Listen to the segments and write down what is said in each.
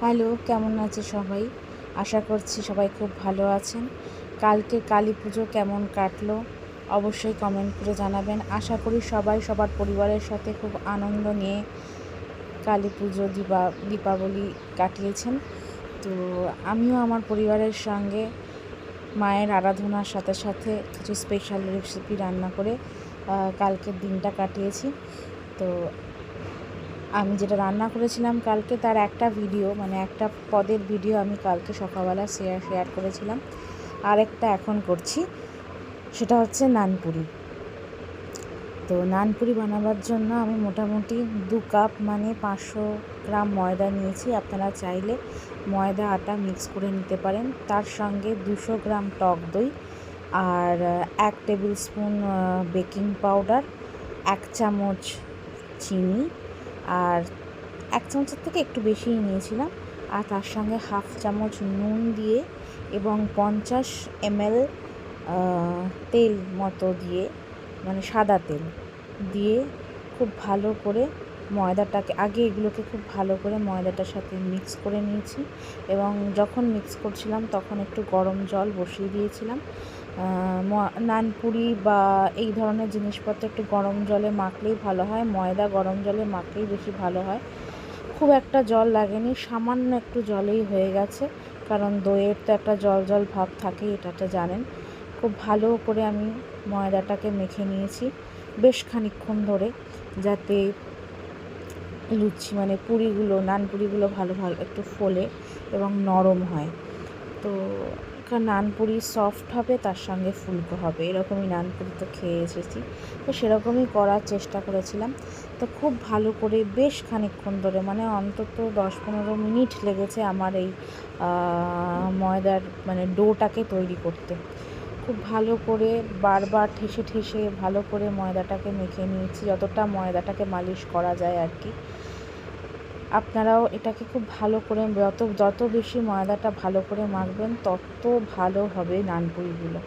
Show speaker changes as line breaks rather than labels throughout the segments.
Hello, কেমন আছে সবাই? আশা করছি সবাই খুব ভালো আছেন। কালকে কালী পুজো কেমন কাটলো? অবশ্যই কমেন্ট করে জানাবেন। আশা করি সবাই সবার পরিবারের সাথে খুব আনন্দ নিয়ে কালী পুজো, দীপা, দীপাবলি কাটিয়েছেন। তো আমিও আমার পরিবারের সঙ্গে মায়ের আরাধনার সাথে সাথে কিছু স্পেশাল রেসিপি রান্না করে কালকের দিনটা কাটিয়েছি। তো আমি যেটা রান্না করেছিলাম কালকে তার একটা ভিডিও মানে একটা পদের ভিডিও আমি কালকে সকালবেলা শেয়ার শেয়ার করেছিলাম। আর একটা এখন করছি, সেটা হচ্ছে নানপুরি। তো নানপুরি বানাবার জন্য আমি মোটামুটি দু কাপ মানে পাঁচশো গ্রাম ময়দা নিয়েছি। আপনারা চাইলে ময়দা, আটা মিক্স করে নিতে পারেন। তার সঙ্গে দুশো গ্রাম টক দই আর এক টেবিল স্পুন বেকিং পাউডার এক চামচ চিনি আর এক চামচের থেকে একটু বেশিই নিয়েছিলাম। আর তার সঙ্গে হাফ চামচ নুন দিয়ে এবং পঞ্চাশ এমএল তেল মতো দিয়ে মানে সাদা তেল দিয়ে খুব ভালো করে ময়দাটাকে, আগে এগুলোকে খুব ভালো করে ময়দাটার সাথে মিক্স করে নিয়েছি। এবং যখন মিক্স করছিলাম তখন একটু গরম জল বসিয়ে দিয়েছিলাম। নানপুরি বা এই ধরনের জিনিসপত্র একটু গরম জলে মাখলেই ভালো হয়। ময়দা গরম জলে মাখলেই বেশি ভালো হয়। খুব একটা জল লাগেনি, সামান্য একটু জলেই হয়ে গেছে, কারণ দইয়ের তো একটা জল জল ভাব থাকেই এটা তো জানেন। খুব ভালো করে আমি ময়দাটাকে মেখে নিয়েছি বেশ খানিকক্ষণ ধরে, যাতে লুচি মানে পুরিগুলো নানপুরিগুলো ভালো ভালো একটু ফোলে এবং নরম হয়। তো কারণ নানপুরি সফট হবে, তার সঙ্গে ফুলকো হবে। এরকমই নানপুরি তো খেয়ে এসেছি। তো সেরকমই করার চেষ্টা করেছিলাম। তো খুব ভালো করে বেশ খানিকক্ষণ ধরে মানে অন্তত দশ পনেরো মিনিট লেগেছে আমার এই ময়দার মানে ডোটাকে তৈরি করতে। খুব ভালো করে বারবার ঠেসে ঠেসে ভালো করে ময়দাটাকে মেখে নিয়েছি। যতটা ময়দাটাকে মালিশ করা যায় আর কি। আপনারাও এটাকে খুব ভালো করে, যত যত বেশি ময়দাটা ভালো করে মাখবেন, তত ভালো হবে নানপুরিগুলো।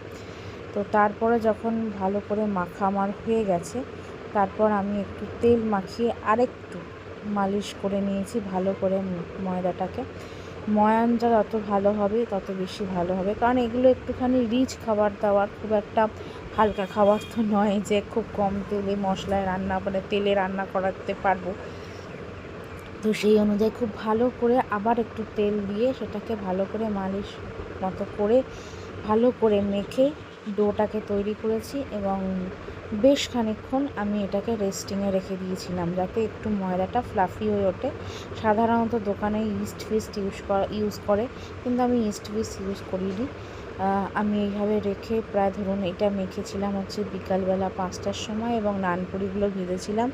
তো তারপরে যখন ভালো করে মাখা আমার হয়ে গেছে, তারপর আমি একটু তেল মাখিয়ে আরেকটু মালিশ করে নিয়েছি ভালো করে ময়দাটাকে। ময়ানটা যত ভালো হবে, তত বেশি ভালো হবে। কারণ এগুলো একটুখানি রিচ খাবার দাবার, খুব একটা হালকা খাবার তো নয় যে খুব কম তেলে মশলায় রান্না মানে তেলে রান্না করাতে পারব। তো সেই অনুযায়ী খুব ভালো করে আবার একটু তেল দিয়ে সেটাকে ভালো করে মালিশ মতো করে, ভালো করে মেখে ডোটাকে তৈরি করেছি এবং বেশ খানিকক্ষণ আমি এটাকে রেস্টিংয়ে রেখে দিয়েছিলাম যাতে একটু ময়দাটা ফ্লাফি হয়ে ওঠে। সাধারণত দোকানে ইস্ট ফিস্ট ইউজ করা ইউজ করে, কিন্তু আমি ইস্ট ফিস্ট ইউজ করিনি। আমি এইভাবে রেখে প্রায় ধরুন এটা মেখেছিলাম হচ্ছে বিকালবেলা পাঁচটার সময় এবং নানপুরিগুলো ভেজেছিলাম,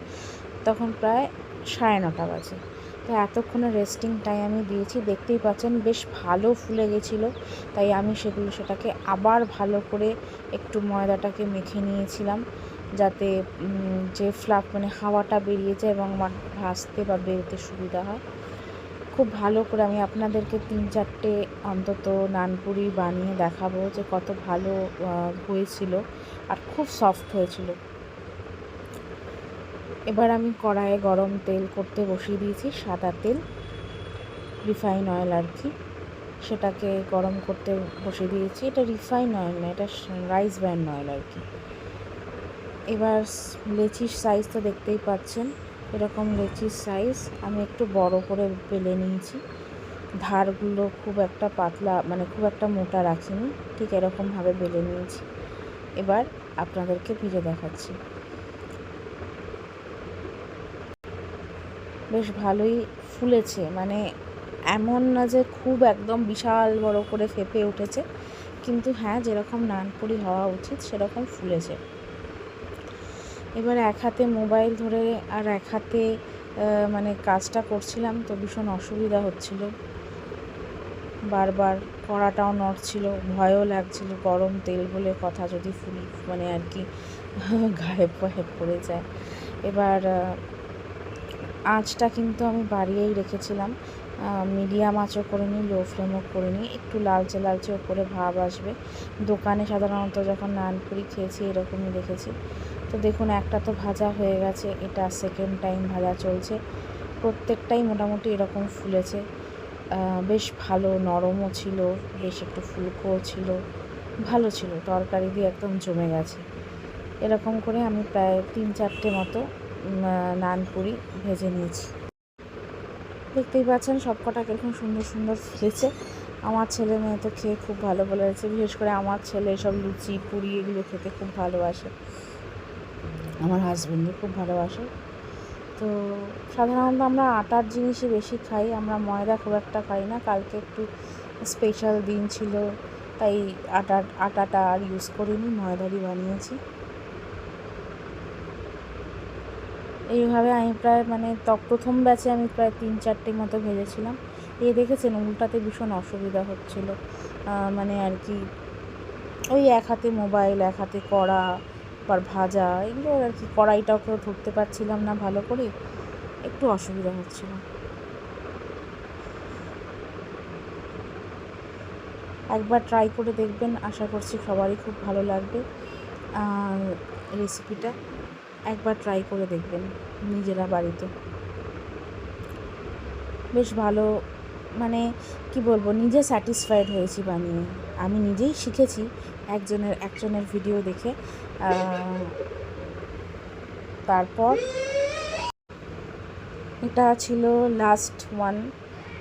তখন প্রায় সাড়ে নটা বাজে। তো এতক্ষণে রেস্টিং আমি দিয়েছি। দেখতেই পাচ্ছেন, বেশ ভালো ফুলে গেছিল। তাই আমি সেগুলো, সেটাকে আবার ভালো করে একটু ময়দাটাকে মেখে নিয়েছিলাম যাতে যে ফ্লাফ মানে হাওয়াটা বেরিয়ে যায় এবং আমার ভাসতে বা বেরোতে সুবিধা হয়। খুব ভালো করে আমি আপনাদেরকে তিন চারটে অন্তত নানপুরি বানিয়ে দেখাবো যে কত ভালো হয়েছিল আর খুব সফট হয়েছিল। এবার আমি কড়াইয়ে গরম তেল করতে বসিয়ে দিয়েছি, সাদা তেল রিফাইন অয়েল আর কি। সেটাকে গরম করতে বসিয়ে দিয়েছি। এটা রিফাইন অয়েল না, এটা রাইস ব্র্যান্ড অয়েল আর কি। এবার লেচির সাইজ তো দেখতেই পাচ্ছেন, এরকম লেচির সাইজ আমি একটু বড় করে বেলে নিয়েছি। ধারগুলো খুব একটা পাতলা মানে খুব একটা মোটা রাখিনি, ঠিক এরকমভাবে বেলে নিয়েছি। এবার আপনাদেরকে ভিজে দেখাচ্ছি। বেশ ভালোই ফুলেছে। মানে এমন না যে খুব একদম বিশাল বড় করে ফেপে উঠেছে, কিন্তু হ্যাঁ যেরকম নানপুরি হওয়া উচিত, সেরকম ফুলেছে। এবার এক হাতে মোবাইল ধরে আর এক হাতে মানে কাজটা করছিলাম তো ভীষণ অসুবিধা হচ্ছিল। বারবার কড়াটাও নড়ছিল, ভয়ও লাগছিল, গরম তেল বলে কথা যদি ফুল মানে আর কি গায়ে পয়ে পড়ে যায়। এবার আঁচটা কিন্তু আমি বাড়িয়েই রেখেছিলাম। মিডিয়াম আঁচও করে নিই লো ফ্লেমও করে নিই। একটু লালচে লালচে ওপরে ভাব আসবে। দোকানে সাধারণত যখন নানপুরি খেয়েছি, এরকমই দেখেছি। তো দেখুন, একটা তো ভাজা হয়ে গেছে, এটা সেকেন্ড টাইম ভাজা চলছে। প্রত্যেকটাই মোটামুটি এরকম ফুলেছে। বেশ ভালো, নরমও ছিল, বেশ একটু ফুলকোও ছিল, ভালো ছিল। তরকারি দিয়ে একদম জমে গেছে। এরকম করে আমি প্রায় তিন চারটে মতো উম, আহ, নান পুরি ভেজে নিয়েছি। দেখতেই পাচ্ছেন সবকটা কীরকম সুন্দর সুন্দর ফুলেছে আমার ছেলে মেয়ে তো খেয়ে খুব ভালো বলেছে বিশেষ করে আমার ছেলে সব লুচি পুরি এগুলো খেতে খুব ভালোবাসে। আমার হাজবেন্ডও খুব ভালোবাসে। তো সাধারণত আমরা আটার জিনিসই বেশি খাই আমরা ময়দা খুব একটা খাই না। কালকে একটু স্পেশাল দিন ছিল তাই আটার আটাটা আর ইউজ করিনি ময়দারই বানিয়েছি। এইভাবে আমি প্রায় মানে প্রথম ব্যাচে আমি প্রায় তিন চারটে মতো ভেজেছিলাম। এই দেখেছেন, উল্টাতে ভীষণ অসুবিধা হচ্ছিল। মানে আর কি, ওই এক হাতে মোবাইল এক হাতে কড়া, আবার ভাজা, এগুলো আর কি, কড়াইটাও কেউ ধরতে পারছিলাম না ভালো করে। একটু অসুবিধা হচ্ছিল। একবার ট্রাই করে দেখবেন, আশা করছি সবারই খুব ভালো লাগবে। রেসিপিটা একবার ট্রাই করে দেখবেন, নিজেরা বাড়িতে। বেশ ভালো মানে কি বলব, নিজে স্যাটিসফাইড হয়েছি বানিয়ে। আমি নিজেই শিখেছি একজনের একজনের ভিডিও দেখে। তারপর এটা ছিল লাস্ট ওয়ান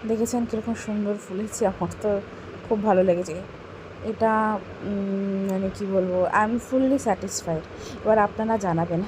দেখেছেন কীরকম সুন্দর ফুলেছে আমার তো খুব ভালো লেগেছে। এটা মানে কি বলব আই এম ফুললি স্যাটিসফাইড এবার আপনারা জানাবেন।